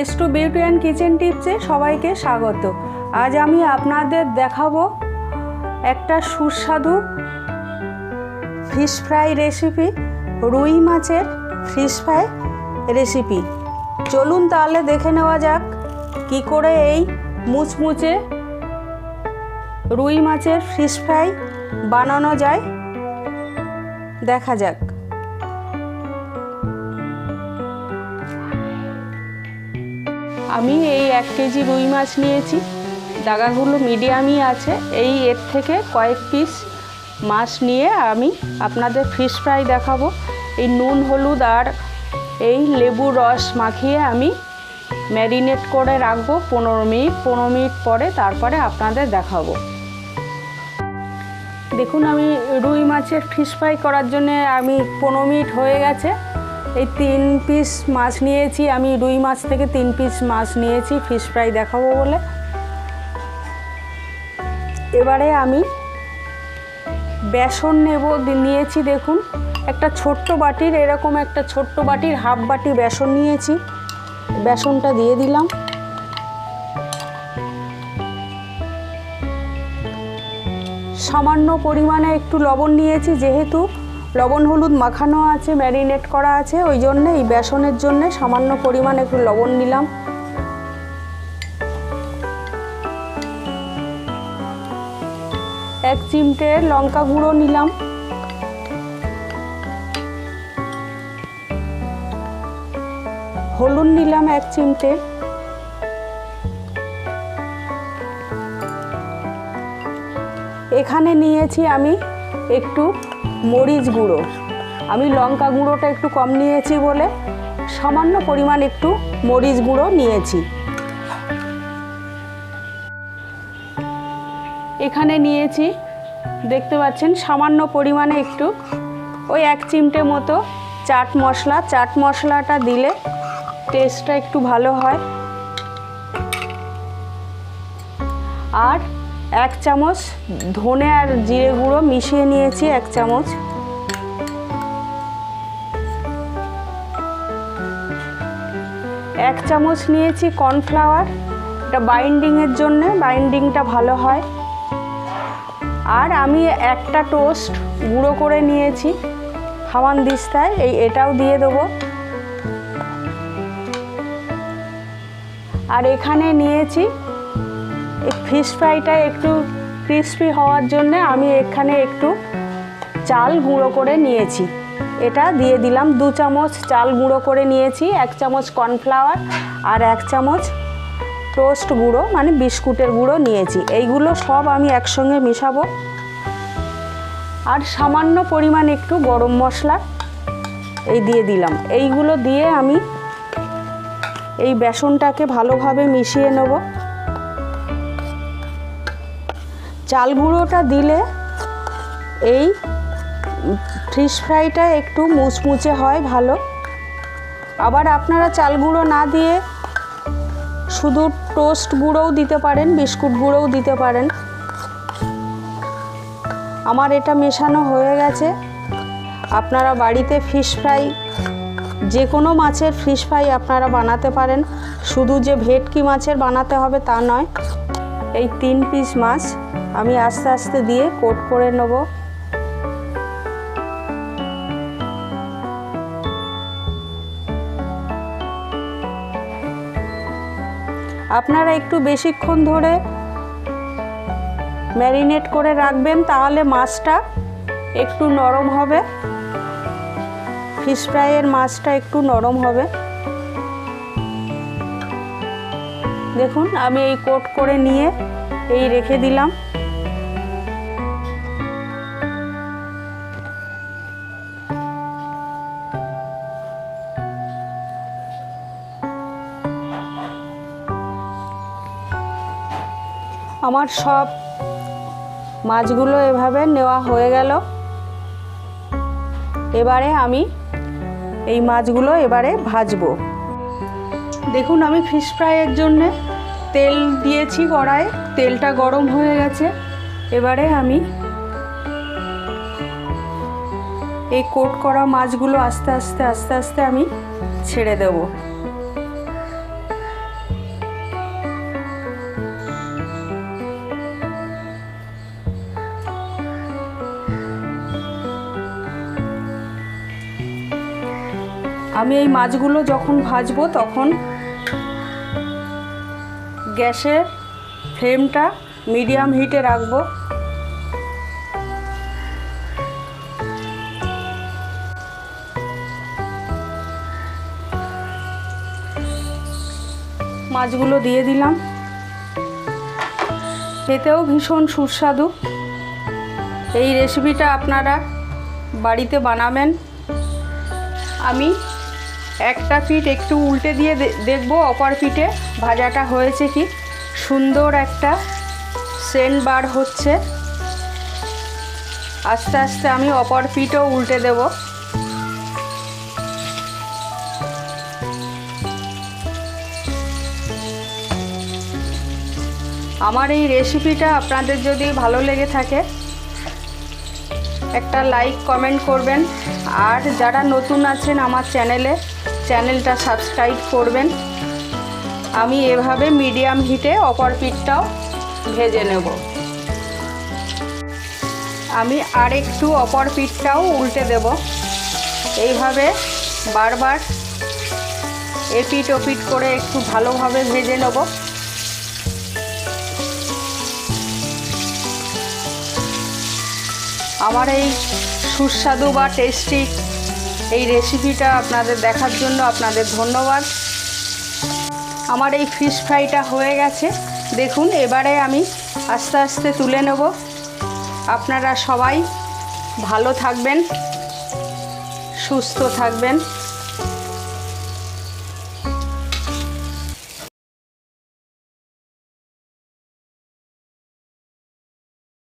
S two beauty and kitchen টিপসে সবাইকে স্বাগত। আজ আমি আপনাদের দেখাবো একটা সুস্বাদু ফিশ ফ্রাই রেসিপি রুই মাছের ফিশ ফ্রাই রেসিপি চলুন তাহলে দেখে নেওয়া যাক কি করে এই মুচমুচে রুই মাছের ফিশ ফ্রাই বানানো যায়। দেখা যাক। আমি এই এক কেজি রুই মাছ নিয়েছি। দাগাগুলো মিডিয়ামই আছে। এই এর থেকে কয়েক পিস মাছ নিয়ে আমি আপনাদের ফিশ ফ্রাই দেখাবো। এই নুন, হলুদ আর এই লেবু রস মাখিয়ে আমি ম্যারিনেট করে রাখব। পনেরো মিনিট পনেরো মিনিট পরে তারপরে আপনাদের দেখাবো। দেখুন, আমি রুই মাছের ফিশ ফ্রাই করার জন্য আমি পনেরো মিনিট হয়ে গেছে। এই তিন পিস মাছ নিয়েছি, আমি রুই মাছ থেকে তিন পিস মাছ নিয়েছি ফিশ ফ্রাই দেখাবো বলে। এবারে আমি বেসন নেব নিয়েছি দেখুন, একটা ছোট্ট বাটির, এরকম একটা ছোট্ট বাটির, হাফ বাটি বেসন নিয়েছি। বেসনটা দিয়ে দিলাম। সামান্য পরিমাণে একটু লবণ নিয়েছি, যেহেতু লবণ, হলুদ মাখানো আছে, ম্যারিনেট করা আছে, ওই জন্য, এই বেসনের জন্য সামান্য পরিমাণ একটু লবণ নিলাম। এক চিমটে লঙ্কা গুঁড়ো নিলাম। হলুদ নিলাম এক চিমটে। এখানে নিয়েছি আমি একটু মরিচ গুঁড়ো। আমি লঙ্কা গুঁড়োটা একটু কম নিয়েছি বলে সামান্য পরিমাণ একটু মরিচ গুঁড়ো নিয়েছি। এখানে নিয়েছি, দেখতে পাচ্ছেন, সামান্য পরিমাণে একটু ওই এক চিমটে মতো চাট মশলা। চাট মশলাটা দিলে টেস্টটা একটু ভালো হয়। আর এক চামচ ধনে আর জিরে গুঁড়ো মিশিয়ে নিয়েছি, এক চামচ। এক চামচ নিয়েছি কর্নফ্লাওয়ার। এটা বাইন্ডিংয়ের জন্য বাইন্ডিংটা ভালো হয়। আর আমি একটা টোস্ট গুঁড়ো করে নিয়েছি হামান দিস্তায়, এই এটাও দিয়ে দেবো। আর এখানে নিয়েছি, এই ফিশ ফ্রাইটা একটু ক্রিস্পি হওয়ার জন্য আমি এখানে একটু চাল গুঁড়ো করে নিয়েছি। এটা দিয়ে দিলাম দু চামচ চাল গুঁড়ো করে নিয়েছি, এক চামচ কর্নফ্লাওয়ার আর এক চামচ টোস্ট গুঁড়ো মানে বিস্কুটের গুঁড়ো নিয়েছি। এইগুলো সব আমি একসঙ্গে মিশাবো। আর সামান্য পরিমাণ একটু গরম মশলা এই দিয়ে দিলাম। এইগুলো দিয়ে আমি এই বেসনটাকে ভালোভাবে মিশিয়ে নেব। চাল গুঁড়োটা দিলে এই ফিশ ফ্রাইটা একটু মুচমুচে হয়, ভালো। আবার আপনারা চাল গুঁড়ো না দিয়ে শুধু টোস্ট গুঁড়োও দিতে পারেন, বিস্কুট গুঁড়োও দিতে পারেন। আমার এটা মেশানো হয়ে গেছে। আপনারা বাড়িতে ফিশ ফ্রাই, যে কোনো মাছের ফিশ ফ্রাই আপনারা বানাতে পারেন। শুধু যে ভেটকি মাছের বানাতে হবে তা নয়, এই তিন পিস মাছ আমি আস্তে আস্তে দিয়ে কোট করে নেব। আপনারা একটু বেশিক্ষণ ধরে ম্যারিনেট করে রাখবেন, তাহলে মাছটা একটু নরম হবে। ফিশ ফ্রাইয়ের মাছটা একটু নরম হবে। দেখুন, আমি এই কোট করে নিয়ে এই রেখে দিলাম। আমার সব মাছগুলো এভাবে নেওয়া হয়ে গেল। এবারে আমি এই মাছগুলো এবারে ভাজবো। দেখুন, আমি ফিশ ফ্রাইয়ের জন্যে তেল দিয়েছি কড়ায় তেলটা গরম হয়ে গেছে। এবারে আমি এই কোট করা মাছগুলো আস্তে আস্তে আস্তে আস্তে আমি ছেড়ে দেব। আমি এই মাছগুলো যখন ভাজবো তখন গ্যাসের ফ্লেমটা মিডিয়াম হিটে রাখব। মাছগুলো দিয়ে দিলাম। খেতেও ভীষণ সুস্বাদু। এই রেসিপিটা আপনারা বাড়িতে বানাবেন। আমি একটা পিঠ একটু উল্টে দিয়ে দেখব অপর পিঠে ভাজাটা হয়েছে কি? সুন্দর একটা সেন্ট বার হচ্ছে। আস্তে আস্তে আমি অপর পিঠও উল্টে দেবো। আমার এই রেসিপিটা আপনাদের যদি ভালো লেগে থাকে, একটা লাইক কমেন্ট করবেন। আর যারা নতুন আছেন আমার চ্যানেলে চ্যানেলটা সাবস্ক্রাইব করবেন। আমি এভাবে মিডিয়াম হিটে অপর পিঠটাও ভেজে নেব। আমি আর একটু অপর পিঠটাও উল্টে দেব। এইভাবে বারবার এপিট ওপিট করে একটু ভালোভাবে ভেজে নেব। আমার এই সুস্বাদু বা টেস্টি এই রেসিপিটা আপনাদের দেখার জন্য আপনাদের ধন্যবাদ। আমার এই ফিশ ফ্রাইটা হয়ে গেছে। দেখুন, এবারে আমি আস্তে আস্তে তুলে নেব। আপনারা সবাই ভালো থাকবেন, সুস্থ থাকবেন।